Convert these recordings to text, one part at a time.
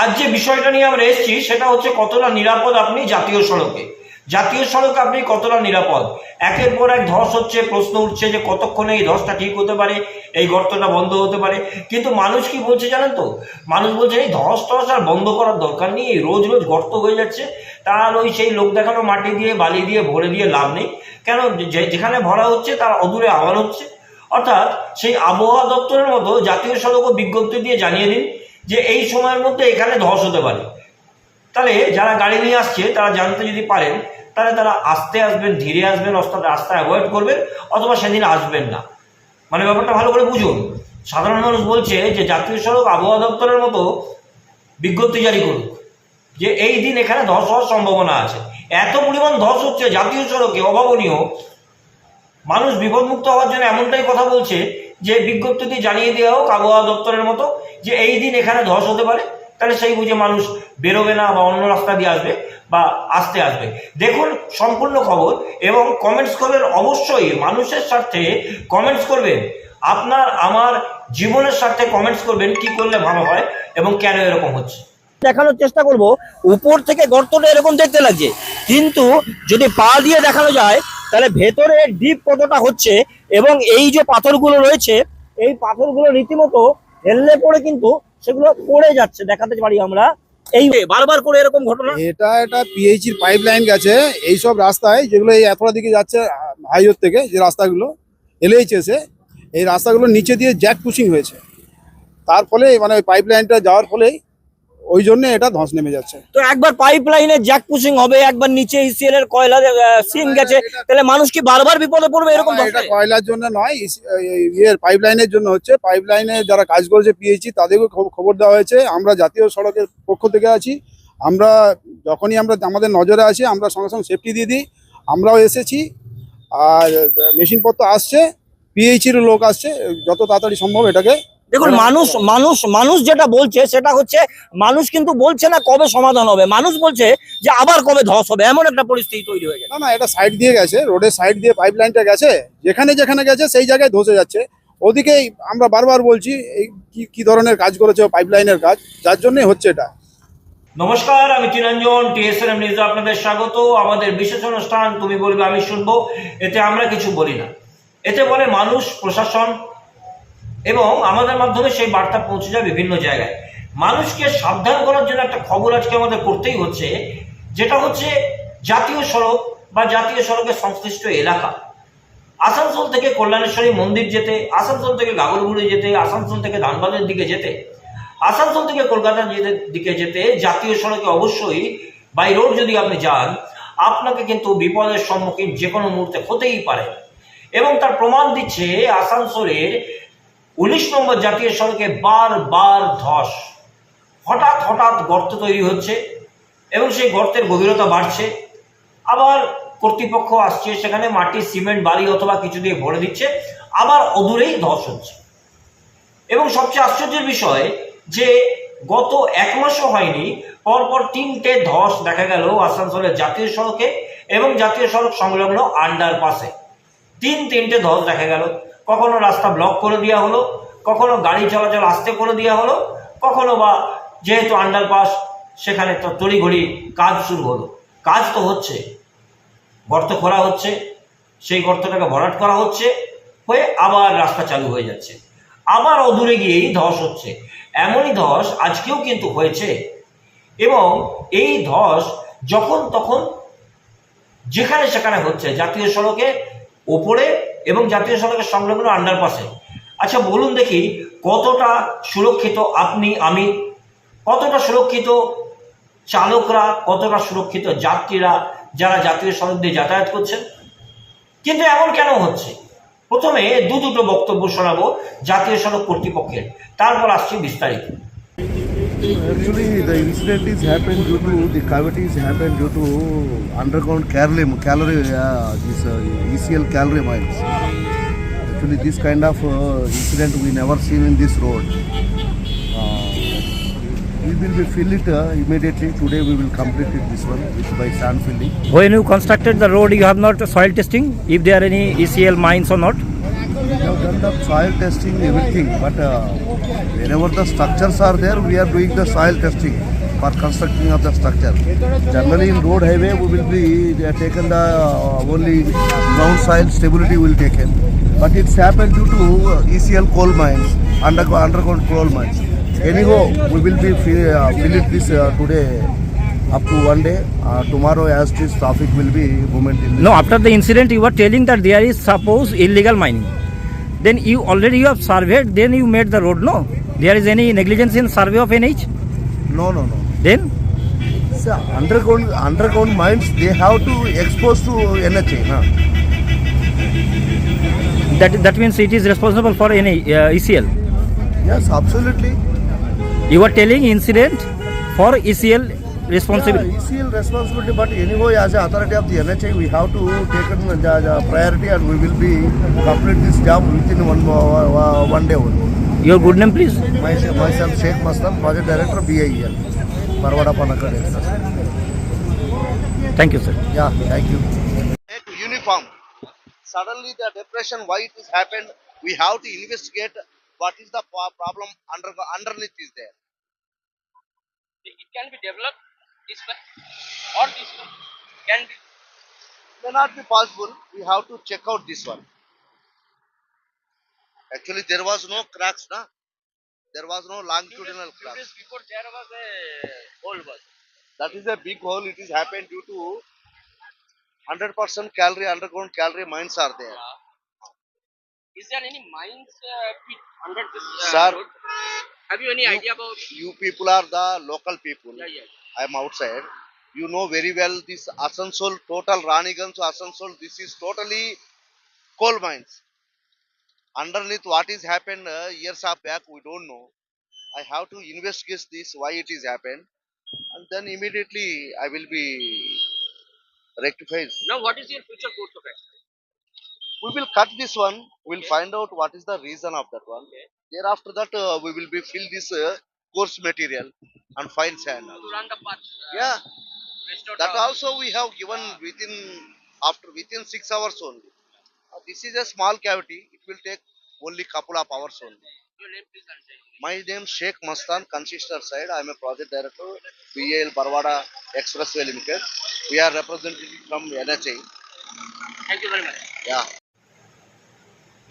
আজ যে বিষয়টা নিয়ে আমরা এসেছি, সেটা হচ্ছে কতটা নিরাপদ আপনি জাতীয় সড়কে। জাতীয় সড়কে আপনি কতটা নিরাপদ? একের পর এক ধস হচ্ছে, প্রশ্ন উঠছে যে কতক্ষণে এই ধসটা ঠিক হতে পারে, এই গর্তটা বন্ধ হতে পারে। কিন্তু মানুষ কি বলছে জানেন তো? মানুষ বলছে, এই ধস টস আর বন্ধ করার দরকার নেই, এই রোজ রোজ গর্ত হয়ে যাচ্ছে। তার ওই সেই লোক দেখানো মাটি দিয়ে, বালি দিয়ে, ভরে দিয়ে লাভ নেই। কেন? যেখানে ভরা হচ্ছে, তার অদূরে আবার হচ্ছে। অর্থাৎ সেই আবহাওয়া দপ্তরের মতো জাতীয় সড়কও বিজ্ঞপ্তি দিয়ে জানিয়ে দিন যে এই সময়ের মধ্যে এখানে ধস হতে পারে। তাহলে যারা গাড়ি নিয়ে আসছে, তারা জানতে যদি পারেন, তাহলে তারা আসতে আসবেন, ধীরে আসবেন অর্থাৎ রাস্তা অ্যাভয়েড করবেন, অথবা সেদিন আসবেন না। মানে ব্যাপারটা ভালো করে বুঝুন। সাধারণ মানুষ বলছে যে জাতীয় সড়ক আবহাওয়া দপ্তরের মতো বিজ্ঞপ্তি জারি করুক যে এই দিন এখানে ধস হওয়ার সম্ভাবনা আছে। এত পরিমাণ ধস হচ্ছে জাতীয় সড়কে, অভাবনীয়। মানুষ বিপদমুক্ত হওয়ার জন্য এমনটাই কথা বলছে যে বিজ্ঞপ্তিতে জানিয়ে দেওয়া হোক, আবহাওয়া দপ্তরের মতো, যে এই দিন এখানে ধস হতে পারে, তাহলে সেই বুঝে মানুষ বেরোবে না বা অন্য রাস্তা দিয়ে আসবে বা আসতে আসবে। দেখুন সম্পূর্ণ খবর এবং কমেন্টস করবেন অবশ্যই মানুষের স্বার্থে কমেন্টস করবেন। আপনার, আমার জীবনের স্বার্থে কমেন্টস করবেন কি করলে ভালো হয় এবং কেন এরকম হচ্ছে। দেখানোর চেষ্টা করব। উপর থেকে গর্তটা এরকম দেখতে লাগছে। কিন্তু যদি পা দিয়ে দেখানো যায়, তাহলে ভেতরে ডিপ কতটা হচ্ছে এবং এই যে পাথরগুলো রয়েছে, এই পাথরগুলো রীতিমতো হেললে পড়ে কিন্তু সেগুলো পড়ে যাচ্ছে, দেখাতে পারি আমরা। এই বারবার করে এরকম ঘটনা? এটা একটা পিএইচির পাইপ লাইন গেছে, এইসব রাস্তায় যেগুলো এই এতটা দিকে যাচ্ছে হাইওয়ে থেকে যে রাস্তাগুলো এলএইচএসে এই রাস্তাগুলো নিচে দিয়ে জ্যাক পুশিং হয়েছে। তার ফলে মানে ওই পাইপ লাইনটা যাওয়ার ফলেই ওই জন্য এটা ধস নেমে যাচ্ছে। তো একবার পাইপ লাইনে জ্যাক পুশিং হবে একবার নিচে ইসিএল এর কয়লা সিম গেছে তাহলে মানুষ কি বারবার বিপদে পড়বে এরকম এটা কয়লার জন্য নয় ইয়ের পাইপ লাইনের জন্য হচ্ছে। পাইপ লাইনে যারা কাজ করেছে পিএইচি তাদেরকে খব- খবর দেওয়া হয়েছে। আমরা জাতীয় সড়কের পক্ষ থেকে আছি। আমরা যখনই আমরা আমাদের নজরে আছি আমরা সঙ্গে সঙ্গে সেফটি দিয়ে দিই। আমরাও এসেছি। আর মেশিনপত্র আসছে পিএইচির লোক আসছে যত তাড়াতাড়ি সম্ভব এটাকে দেখুন মানুষ মানুষ মানুষ যেটা বলছে সেটা হচ্ছে মানুষ কিন্তু বলছে না কবে সমাধান হবে। মানুষ বলছে যে আবার কবে ধস হবে এমন একটা পরিস্থিতি তৈরি হয়ে গেছে। না না এটা সাইড দিয়ে গেছে রোডের সাইড দিয়ে পাইপ লাইনটা গেছে যেখানে যেখানে গেছে সেই জায়গায় ধসে যাচ্ছে। ওদিকেই আমরা বারবার বলছি এই কি কি ধরনের কাজ করেছে পাইপ লাইনের কাজ যার জন্যই হচ্ছে এটা। নমস্কার আমি চিরঞ্জন টিএসএম নিউজে আপনাদের স্বাগত। আমাদের বিশেষ অনুষ্ঠান তুমি বলবে আমি শুনব। এতে আমরা কিছু বলি না। এতে বলে মানুষ প্রশাসন এবং আমাদের মাধ্যমে সেই বার্তা পৌঁছে যায় বিভিন্ন জায়গায়। মানুষকে সাবধান করার জন্য একটা খবর আজকে আমাদের করতেই হচ্ছে, যেটা হচ্ছে জাতীয় সড়ক বা জাতীয় সড়কের সংশ্লিষ্ট এলাকা। আসানসোল থেকে কল্যাণেশ্বরী মন্দির যেতে, আসানসোল থেকে গাগরগুড়ি যেতে, আসানসোল থেকে ধানবাদের দিকে যেতে, আসানসোল থেকে কলকাতার দিকে যেতে জাতীয় সড়কে অবশ্যই বাই রোড যদি আপনি যান, আপনাকে কিন্তু বিপদের সম্মুখীন যে কোনো মুহূর্তে হতেই পারে। এবং তার প্রমাণ দিচ্ছে আসানসোলের উনিশ নম্বর জাতীয় সড়কে বারবার ধস। হঠাৎ হঠাৎ গর্ত তৈরি হচ্ছে এবং সেই গর্তের গভীরতা বাড়ছে। আবার কর্তৃপক্ষ আসছে সেখানে, মাটি, সিমেন্ট, বালি অথবা কিছু দিয়ে ভরে দিচ্ছে। আবার অদূরেই ধস হচ্ছে। এবং সবচেয়ে আশ্চর্যের বিষয় যে গত এক মাসও হয়নি, পরপর তিনটে ধস দেখা গেল আসানসোলের জাতীয় সড়কে এবং জাতীয় সড়ক সংলগ্ন আন্ডারপাসে। তিন তিনটে ধস দেখা গেল। কখনো রাস্তা ব্লক করে দেওয়া হলো, কখনো গাড়ি চলাচল আস্তে করে দেওয়া হলো, কখনো বা যেহেতু আন্ডারপাস সেখানে তো তড়িঘড়ি কাজ শুরু হলো। কাজ তো হচ্ছে, গর্ত খোঁড়া হচ্ছে, সেই গর্তটাকে ভরাট করা হচ্ছে, হয়ে আবার রাস্তা চালু হয়ে যাচ্ছে। আবার অদূরে গিয়েই ধস হচ্ছে। এমনই ধস আজকেও কিন্তু হয়েছে। এবং এই ধস যখন তখন যেখানে সেখানে হচ্ছে, জাতীয় সড়কে ওপরে এবং জাতীয় সড়কের সংলগ্ন আন্ডারপাসে আচ্ছা বলুন দেখি, কতটা সুরক্ষিত আপনি, আমি, কতটা সুরক্ষিত চালকরা, কতটা সুরক্ষিত যাত্রীরা যারা জাতীয় সড়ক দিয়ে যাতায়াত করছেন কিন্তু এমন কেন হচ্ছে? প্রথমে দু দুটো বক্তব্য শোনাবো জাতীয় সড়ক কর্তৃপক্ষের, তারপর আসছি বিস্তারিত। Actually, the incident is happened due to the cavities happened due to underground calorie, calorie uh, this uh, ECL calorie mines. Actually, this kind of uh, incident we never seen in this road. Uh, we will be fill it uh, immediately. Today we will complete it this one with by sand filling. when you constructed the road you have not soil testing if there are any ECL mines or not We have done done the soil testing, everything, but uh, wherever the structures are there, we are doing the soil testing for constructing of the structure. Generally, in road highway, we will be taken the uh, only ground soil stability will take taken, but it's happened due to uh, ECL coal mines, undergo- underground coal mines. Anyhow, we will be fill, uh, fill it this uh, today up to one day. Uh, tomorrow, as this traffic will be movement in. No, after the incident, you were telling that there is suppose illegal mining. Then you already you have surveyed, then you made the road. No, there is any negligence in survey of NH. No, no, no. Then So underground underground mines they have to expose to NHA. Na? that that means it is responsible for any uh, ECL. Yes, absolutely. You are telling incident for ECL Yeah. ECL responsibility, but anyway, as an authority of the NHA, we have to take in the, the priority and we will be complete this job within one uh, one day only. Your good name, please. Myself, myself Sheikh Mastan, project director, BIEL, Parvada Panakad Thank you, sir. Yeah, thank you. Uniform. Suddenly the depression, why it is happened, we have to investigate what is the problem under underneath is there. it can be developed this way or this way can be may not be possible. We have to check out this one. Actually, there was no cracks, na? There was no longitudinal few cracks. days before there was a hole was That is a big hole. It is happened due to 100% calorie underground calorie mines are there. uh, is there any mines uh, under this uh, Sir, road have you any you- idea about You people are the local people. yeah yeah I am outside. You know very well this Asansol total Raniganj to Asansol. This is totally coal mines. Underneath what is happened uh, years are back, we don't know. I have to investigate this why it is happened, and then immediately I will be rectified. now what is your future course of action We will cut this one. We'll find out what is the reason of that one. Okay. Thereafter that uh, we will be fill this uh, coarse material and fine sand. to run the path uh, Yeah. restore That the, also we have given within after within six hours only. Uh, this is a small cavity. It will take only couple of hours only. your name please and say My name Sheikh Mastan, Consister side. I am a project director, BAL Barwada Expressway Limited. We are representing from NHA. thank you very much Yeah.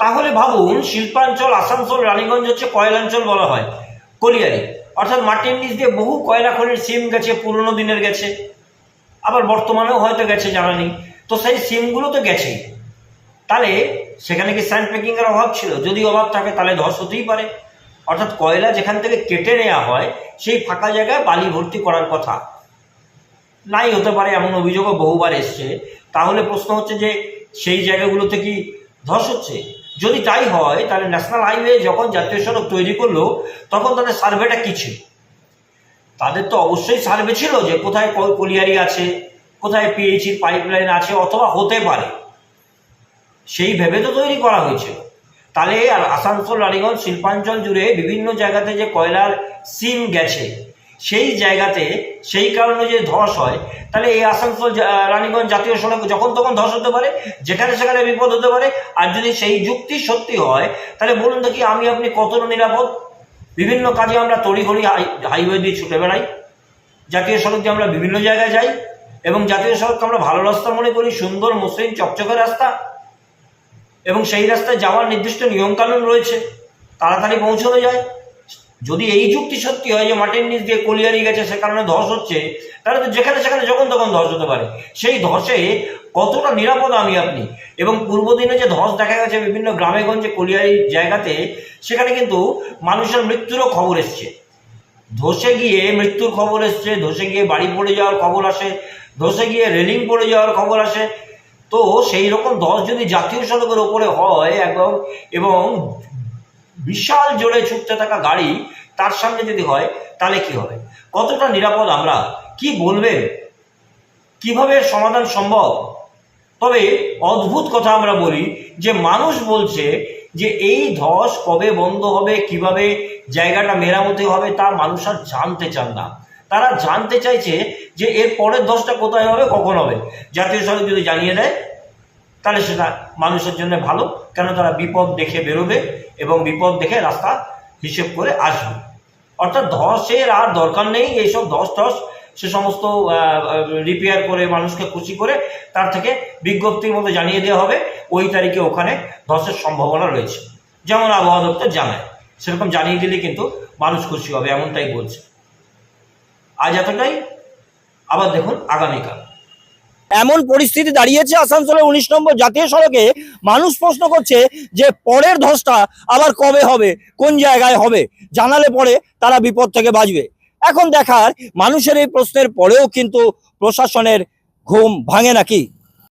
তাহলে ভাবুন শিল্পাঞ্চল আসানসোল রানীগঞ্জ হচ্ছে কয়লাঞ্চল বলা হয় colliery অর্থাৎ মাটির নিচ দিয়ে বহু কয়লা খনির সিম গেছে, পুরনো দিনের গেছে। আবার বর্তমানেও হয়তো গেছে, জানা নেই। তো সেই সিমগুলো তো গেছেই। তাহলে সেখানে কি স্যান্ড প্যাকিংয়ের অভাব ছিল? যদি অভাব থাকে, তাহলে ধস হতেই পারে। অর্থাৎ কয়লা যেখান থেকে কেটে নেওয়া হয়, সেই ফাঁকা জায়গায় বালি ভর্তি করার কথা। নাই হতে পারে এমন অভিযোগও বহুবার এসছে। তাহলে প্রশ্ন হচ্ছে যে সেই জায়গাগুলোতে কি ধস হচ্ছে? যদি তাই হয়, তাহলে ন্যাশনাল হাইওয়ে যখন জাতীয় সড়ক তৈরি করল, তখন তাদের সার্ভেটা কী ছিল? তাদের তো অবশ্যই সার্ভে ছিল যে কোথায় কলিয়ারি আছে, কোথায় পিএইচির পাইপলাইন আছে, অথবা হতে পারে। সেই ভেবে তো তৈরি করা হয়েছিল তাহলে আর আসানসোল, রানীগঞ্জ, শিল্পাঞ্চল জুড়ে বিভিন্ন জায়গাতে যে কয়লার সিম গেছে সেই জায়গাতে, সেই কারণে যে ধস হয়, তাহলে এই আসানসোল রানীগঞ্জ জাতীয় সড়ক যখন তখন ধস হতে পারে, যেখানে সেখানে বিপদ হতে পারে। আর যদি সেই যুক্তি সত্যি হয়, তাহলে বলুন দেখি আমি আপনি কতটা নিরাপদ? বিভিন্ন কাজে আমরা তড়িঘড়ি হাই, হাইওয়ে দিয়ে ছুটে বেড়াই। জাতীয় সড়ক দিয়ে আমরা বিভিন্ন জায়গায় যাই। এবং জাতীয় সড়ককে আমরা ভালো রাস্তা মনে করি, সুন্দর, মসৃণ, চকচকে রাস্তা। এবং সেই রাস্তায় যাওয়ার নির্দিষ্ট নিয়মকানুন রয়েছে। তাড়াতাড়ি পৌঁছানো যায়। যদি এই যুক্তি সত্যি হয় যে মাটির নিচ দিয়ে কলিয়ারি গেছে, সে কারণে ধস হচ্ছে, তাহলে তো যেখানে সেখানে যখন তখন ধস হতে পারে। সেই ধসে কতটা নিরাপদ আমি আপনি? এবং পূর্ব দিনে যে ধস দেখা গেছে বিভিন্ন গ্রামে গঞ্জে কলিয়ারি জায়গাতে, সেখানে কিন্তু মানুষের মৃত্যুরও খবর এসছে। ধসে গিয়ে মৃত্যুর খবর এসছে, ধসে গিয়ে বাড়ি পড়ে যাওয়ার খবর আসে, ধসে গিয়ে রেলিং পড়ে যাওয়ার খবর আসে। তো সেই রকম ধস যদি জাতীয় সড়কের ওপরে হয় এবং এবং বিশাল জোরে ছুটতে থাকা গাড়ি তার সামনে যদি হয়, তাহলে কি হবে? কতটা নিরাপদ আমরা? কি বলবেন? কীভাবে সমাধান সম্ভব? তবে অদ্ভুত কথা আমরা বলি যে মানুষ বলছে যে এই ধস কবে বন্ধ হবে, কীভাবে জায়গাটা মেরামতি হবে, তা মানুষ আর জানতে চান না। তারা জানতে চাইছে যে এর পরের ধসটা কোথায় হবে, কখন হবে? জাতীয় সড়ক যদি জানিয়ে দেয় তাহলে সেটা মানুষের জন্য ভালো, কেন তারা বিপদ দেখে বেরোবে এবং বিপদ দেখে রাস্তা হিসেব করে আসবে। অর্থাৎ ধসের আর দরকার নেই, এইসব ধস টস, সে সমস্ত রিপেয়ার করে মানুষকে খুশি করে তার থেকে বিজ্ঞপ্তির মধ্যে জানিয়ে দেওয়া হবে, ওই তারিখে ওখানে ধসের সম্ভাবনা রয়েছে। যেমন আবহাওয়া দপ্তর জানায়, সেরকম জানিয়ে দিলে কিন্তু মানুষ খুশি হবে, এমনটাই বলছে। আজ এতটাই, আবার দেখুন আগামীকাল। এমন পরিস্থিতি দাঁড়িয়েছে আসানসোলের উনিশ নম্বর জাতীয় সড়কে। মানুষ প্রশ্ন করছে যে পরের ধসটা আবার কবে হবে? কোন জায়গায় হবে? জানালে পরে তারা বিপদ থেকে বাঁচবে। এখন দেখার মানুষের এই প্রশ্নের পরেও কিন্তু প্রশাসনের ঘুম ভাঙে নাকি?